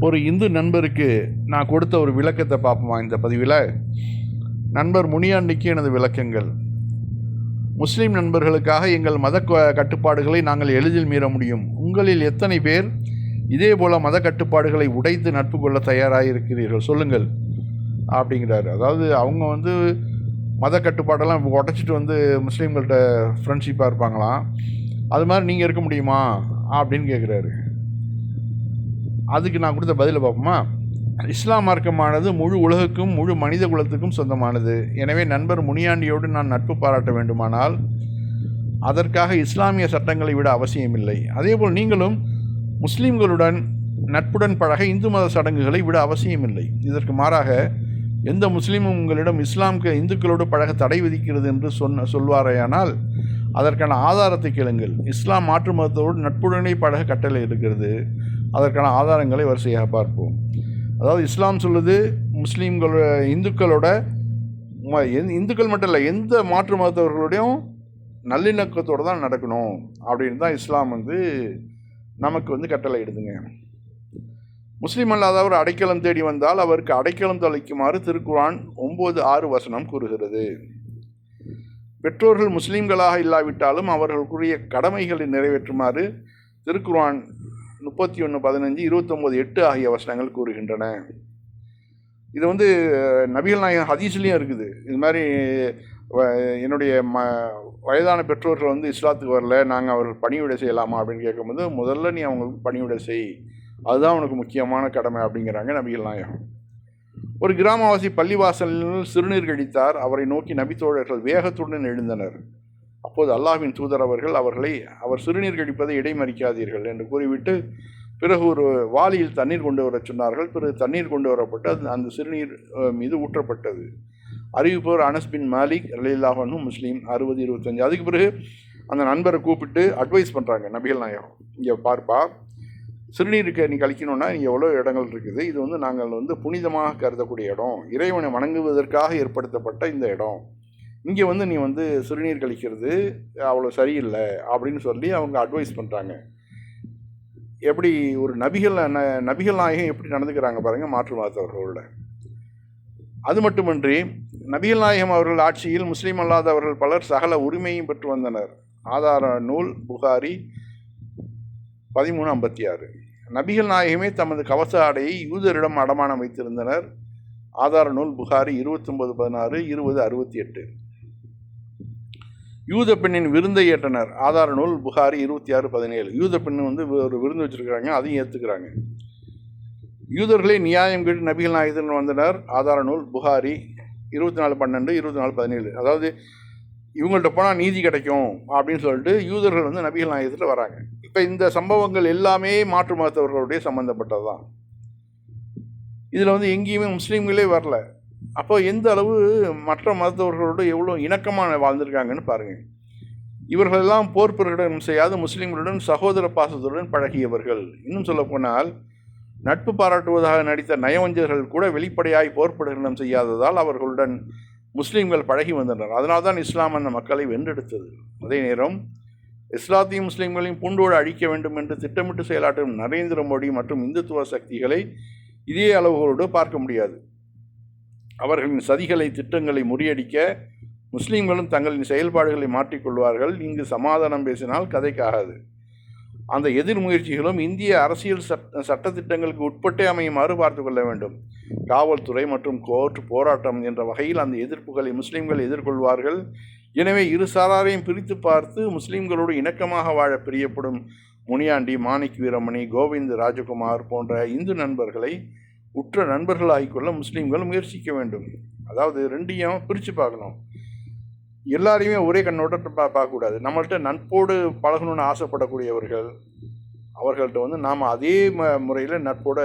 ஒரு இந்து நண்பருக்கு நான் கொடுத்த ஒரு விளக்கத்தை பார்ப்போமா இந்த பதிவில்? நண்பர் முனியாண்டிக்கு எனது விளக்கங்கள். முஸ்லீம் நண்பர்களுக்காக எங்கள் மத க- கட்டுப்பாடுகளை நாங்கள் எளிதில் மீற முடியும். உங்களில் எத்தனை பேர் இதே போல் மத கட்டுப்பாடுகளை உடைத்து நட்பு கொள்ள தயாராக இருக்கிறீர்கள் சொல்லுங்கள். அப்படிங்கிறாரு. அதாவது அவங்க வந்து மத கட்டுப்பாடெல்லாம் உடச்சிட்டு வந்து முஸ்லீம்கள்கிட்ட ஃப்ரெண்ட்ஷிப்பாக இருப்பாங்களாம். அது மாதிரி நீங்கள் இருக்க முடியுமா? அப்படின்னு கேட்குறாரு அதுக்கு நான் கொடுத்த பதிலை பார்ப்போமா? இஸ்லாம் மார்க்கமானது முழு உலகுக்கும் முழு மனித குலத்துக்கும் சொந்தமானது. எனவே நண்பர் முனியாண்டியோடு நான் நட்பு பாராட்ட வேண்டுமானால் அதற்காக இஸ்லாமிய சட்டங்களை விட அவசியமில்லை. அதேபோல் நீங்களும் முஸ்லீம்களுடன் நட்புடன் பழக இந்து மத சடங்குகளை விட அவசியமில்லை. இதற்கு மாறாக எந்த முஸ்லீமும் உங்களிடம் இஸ்லாம்க்கு இந்துக்களோடு பழக தடை விதிக்கிறது என்று சொன்ன சொல்வாரேயானால் அதற்கான ஆதாரத்தை கேளுங்கள். இஸ்லாம் மாற்று மதத்தோடு நட்புடனே பழக கட்டளை இருக்கிறது. அதற்கான ஆதாரங்களை வரிசையாக பார்ப்போம். அதாவது இஸ்லாம் சொல்லுது முஸ்லீம்களோட இந்துக்களோட இந்துக்கள் மட்டும் இல்லை எந்த மாற்று மதத்தவர்களுடையும் நல்லிணக்கத்தோடு தான் நடக்கணும் அப்படின்னு தான் இஸ்லாம் வந்து நமக்கு வந்து கட்டளை இடுதுங்க. முஸ்லீம் அல்லாதவர் அடைக்கலம் தேடி வந்தால் அவருக்கு அடைக்கலம் தொலைக்குமாறு திருக்குரான் ஒம்பது ஆறு வசனம் கூறுகிறது. பெற்றோர்கள் முஸ்லீம்களாக இல்லாவிட்டாலும் அவர்களுக்குரிய கடமைகளை நிறைவேற்றுமாறு திருக்குரான் முப்பத்தி ஒன்று பதினஞ்சு இருபத்தொம்போது எட்டு ஆகிய வசனங்கள் கூறுகின்றன. இது வந்து நபிகள் நாயகம் ஹதீஸ்லேயும் இருக்குது. இது மாதிரி வ- என்னுடைய ம வயதான பெற்றோர்கள் வந்து இஸ்லாத்துக்கு வரல நாங்கள் அவர்கள் பணிவிடை செய்யலாமா அப்படின்னு கேட்கும்போது முதல்ல நீ அவங்களுக்கு பணிவிடை செய். அதுதான் உனக்கு முக்கியமான கடமை அப்படிங்கிறாங்க நபிகள் நாயகம். ஒரு கிராமவாசி பள்ளிவாசலில் சிறுநீர் கழித்தார் அவரை நோக்கி நபித்தோழர்கள் வேகத்துடன் எழுந்தனர். அப்போது அல்லாஹ்வின் தூதர் அவர்கள் அவர்களை அவர் சிறுநீர் கழிப்பதை இடைமறிக்காதீர்கள் என்று கூறிவிட்டு பிறகு ஒரு வாளியில் தண்ணீர் கொண்டு வரச் சொன்னார்கள். பிறகு தண்ணீர் கொண்டு வரப்பட்டு அது அந்த சிறுநீர் மீது ஊற்றப்பட்டது. அறிவிப்பவர் அனஸ் பின் மாலிக் ரலில்லாஹனும் முஸ்லீம் அறுபது இருபத்தஞ்சு. அதுக்கு பிறகு அந்த நண்பரை கூப்பிட்டு அட்வைஸ் பண்ணுறாங்க நபிகள் நாயகம். இங்கே பார்ப்பா சிறுநீருக்கு நீ கழிக்கணும்னா இங்கே எவ்வளோ இடங்கள் இருக்குது. இது வந்து நாங்கள் வந்து புனிதமாக கருதக்கூடிய இடம். இறைவனை வணங்குவதற்காக ஏற்படுத்தப்பட்ட இந்த இடம். இங்கே வந்து நீ வந்து சிறுநீர் கழிக்கிறது அவ்வளோ சரியில்லை அப்படின்னு சொல்லி அவங்க அட்வைஸ் பண்ணுறாங்க எப்படி ஒரு நபிகள் ந- நபிகள் நாயகம் எப்படி நடந்துக்கிறாங்க பாருங்கள் மாற்று மதத்தவர்களோட அது மட்டுமின்றி நபிகள் நாயகம் அவர்கள் ஆட்சியில் முஸ்லீம் அல்லாதவர்கள் பலர் சகல உரிமையும் பெற்று வந்தனர். ஆதார நூல் புகாரி பதிமூணு ஐம்பத்தி ஆறு. நபிகள் நாயகமே தமது கவச ஆடையை யூதரிடம் அடமானம் வைத்திருந்தனர். ஆதார நூல் புகாரி இருபத்தொம்பது பதினாறு இருபது அறுபத்தி எட்டு. யூத பெண்ணின் விருந்தை ஏற்றனர். ஆதார நூல் புகாரி இருபத்தி ஆறு பதினேழு. யூத பெண் வந்து ஒரு விருந்து வச்சுருக்கிறாங்க அதையும் ஏற்றுக்கிறாங்க யூதர்களை நியாயம் கேட்டு நபிகள் நாயகத்தின் வந்தனர். ஆதார நூல் புகாரி இருபத்தி நாலு பன்னெண்டு இருபத்தி நாலு பதினேழு. அதாவது இவங்கள்ட்ட போனால் நீதி கிடைக்கும் அப்படின்னு சொல்லிட்டு யூதர்கள் வந்து நபிகள் நாயகத்தில் வராங்க. இப்போ இந்த சம்பவங்கள் எல்லாமே மாற்று மதத்தவர்களுடைய சம்மந்தப்பட்டது தான் இதில் வந்து எங்கேயுமே முஸ்லீம்களே வரல. அப்போ எந்த அளவு மற்ற மதத்தவர்களோடு எவ்வளோ இணக்கமாக வாழ்ந்திருக்காங்கன்னு பாருங்கள் இவர்களெல்லாம் போர் பிரகடனம் செய்யாத முஸ்லீம்களுடன் சகோதர பாசத்துடன் பழகியவர்கள். இன்னும் சொல்லப்போனால் நட்பு பாராட்டுவதாக நடித்த நயவஞ்சர்கள் கூட வெளிப்படையாய் போர் பிரகடனம் செய்யாததால் அவர்களுடன் முஸ்லீம்கள் பழகி வந்தனர். அதனால் தான் இஸ்லாம் அந்த மக்களை வென்றெடுத்தது. அதே நேரம் இஸ்லாத்தையும் முஸ்லீம்களையும் பூண்டோடு அழிக்க வேண்டும் என்று திட்டமிட்டு செயலாற்றும் நரேந்திர மோடி மற்றும் இந்துத்துவ சக்திகளை இதே அளவுகளோடு பார்க்க முடியாது. அவர்களின் சதிகளை திட்டங்களை முறியடிக்க முஸ்லீம்களும் தங்களின் செயல்பாடுகளை மாற்றிக்கொள்வார்கள். இங்கு சமாதானம் பேசினால் கதைக்காகாது. அந்த எதிர் முயற்சிகளும் இந்திய அரசியல் சட்ட சட்டத்திட்டங்களுக்கு உட்பட்டே அமையுமாறு பார்த்து கொள்ள வேண்டும். காவல்துறை மற்றும் கோர்ட் போராட்டம் என்ற வகையில் அந்த எதிர்ப்புகளை முஸ்லீம்கள் எதிர்கொள்வார்கள். எனவே இரு சாராரையும் பிரித்து பார்த்து முஸ்லீம்களோடு இணக்கமாக வாழ பிரியப்படும் முனியாண்டி மாணிக் வீரமணி கோவிந்த் ராஜகுமார் போன்ற இந்து நண்பர்களை உற்ற நண்பர்கள் ஆகிக்கொள்ள முஸ்லீம்கள் முயற்சிக்க வேண்டும். அதாவது ரெண்டையும் பிரித்து பார்க்கணும். எல்லாரையுமே ஒரே கண்ணோட்ட பா பார்க்கக்கூடாது. நம்மள்கிட்ட நட்போடு பழகணும்னு ஆசைப்படக்கூடியவர்கள் அவர்கள்ட்ட வந்து நாம் அதே ம முறையில் நட்போட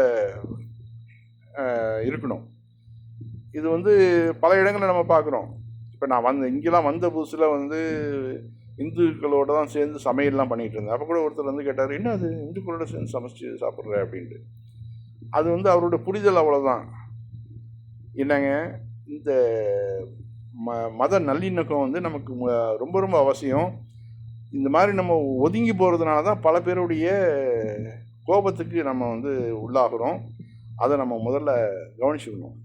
இருக்கணும். இது வந்து பல இடங்களில் நம்ம பார்க்குறோம். இப்போ நான் வந்து இங்கெல்லாம் வந்த புதுசில் வந்து இந்துக்களோட தான் சேர்ந்து சமையல்லாம் பண்ணிகிட்டு இருந்தேன். அப்போ கூட ஒருத்தர் வந்து கேட்டார் என்ன அது இந்துக்களோட சேர்ந்து சமைச்சு சாப்பிட்ற? அப்படின்ட்டு. அது வந்து அவரோட புரிதல் அவ்வளோதான் என்னங்க இந்த ம மத நல்லிணக்கம் வந்து நமக்கு ரொம்ப ரொம்ப அவசியம். இந்த மாதிரி நம்ம ஒதுங்கி போகிறதுனால தான் பல பேருடைய கோபத்துக்கு நம்ம வந்து உள்ளாகிறோம். அதை நம்ம முதல்ல கவனிச்சுக்கணும்.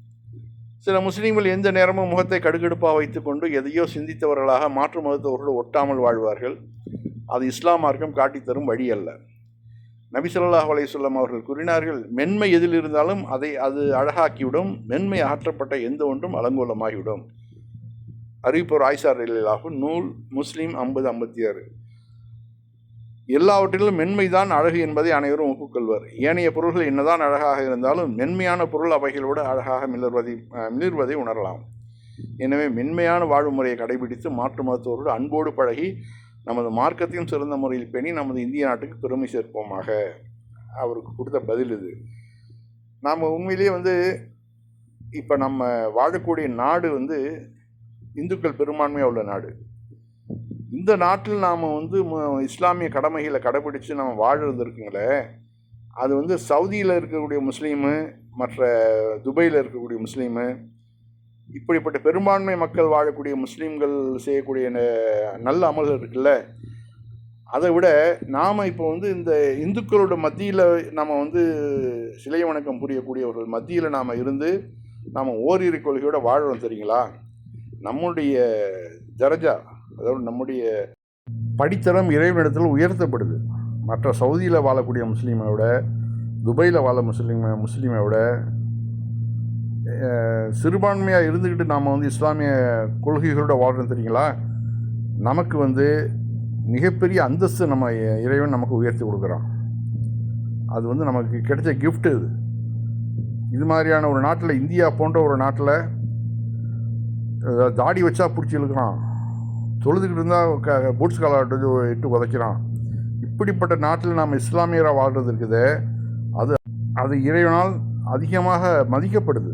சில முஸ்லீம்கள் எந்த நேரமும் முகத்தை கடுகடுப்பாக வைத்துக்கொண்டு எதையோ சிந்தித்தவர்களாக மாற்று மதத்தவர்கள் ஒட்டாமல் வாழ்வார்கள். அது இஸ்லாம் மார்க்கம் காட்டித்தரும் வழி அல்ல. நபிசல்லாஹ் ஸல்லல்லாஹு அவர்கள் கூறினார்கள் மென்மை எதில் இருந்தாலும் அதை அது அழகாக்கிவிடும் மென்மை அகற்றப்பட்ட எந்த ஒன்றும் அலங்கோலமாகிவிடும். அறிவிப்போர் ஆய்சார் இல்லாகும் நூல் முஸ்லீம் ஐம்பது ஐம்பத்தி ஆறு. எல்லாவற்றிலும் மென்மைதான் அழகு என்பதை அனைவரும் ஒப்புக்கொள்வர். ஏனைய பொருள்கள் என்னதான் அழகாக இருந்தாலும் மென்மையான பொருள் அவைகளோடு அழகாக மிளர்வதை அஹ், மிளிர்வதை உணரலாம். எனவே மென்மையான வாழ்வு முறையை கடைபிடித்து மாற்று மருத்துவரோடு அன்போடு பழகி நமது மார்க்கத்தையும் சிறந்த முறையில் பேணி நமது இந்திய நாட்டுக்கு பெருமை சேர்ப்போமாக. அவருக்கு கொடுத்த பதில் இது. நாம் உண்மையிலேயே வந்து இப்போ நம்ம வாழக்கூடிய நாடு வந்து இந்துக்கள் பெரும்பான்மையாக உள்ள நாடு. இந்த நாட்டில் நாம் வந்து இஸ்லாமிய கடமைகளை கடைபிடித்து நம்ம வாழ்கிறது இருக்குங்களே அது வந்து சவுதியில் இருக்கக்கூடிய முஸ்லீமு மற்ற துபையில் இருக்கக்கூடிய முஸ்லீமு இப்படிப்பட்ட பெரும்பான்மை மக்கள் வாழக்கூடிய முஸ்லீம்கள் செய்யக்கூடிய ந- நல்ல அமல்கள் இருக்குல்ல? அதை விட நாம் இப்போ வந்து இந்த இந்துக்களோட மத்தியில் நாம் வந்து சிலை வணக்கம் புரியக்கூடியவர்கள் மத்தியில் நாம் இருந்து நாம் ஓரிரு கொள்கையோட வாழ்கிறோம் தெரியுங்களா? நம்முடைய தரஜா அதாவது நம்முடைய படித்தரம் இறைவனிடத்தில் உயர்த்தப்படுது. மற்ற சவுதியில் வாழக்கூடிய முஸ்லீமை விட துபையில் வாழ முஸ்லீம் முஸ்லீமை விட சிறுபான்மையாக இருந்துக்கிட்டு நாம் வந்து இஸ்லாமிய கொள்கைகளோட வாழ்கிறோம் தெரியுங்களா? நமக்கு வந்து மிகப்பெரிய அந்தஸ்து நம்ம இறைவன் நமக்கு உயர்த்தி கொடுக்குறான். அது வந்து நமக்கு கிடைச்ச கிஃப்ட் இது. இது மாதிரியான ஒரு நாட்டில் இந்தியா போன்ற ஒரு நாட்டில் தாடி வச்சா பிடிச்சி இழுக்கிறான். தொழுதுகிட்டு இருந்தால் க பூட்ஸ் காலாட்டு இட்டு உதைக்கிறான். இப்படிப்பட்ட நாட்டில் நாம் இஸ்லாமியராக வாழ்கிறது இருக்குது. அது அது இறைவனால் அதிகமாக மதிக்கப்படுது.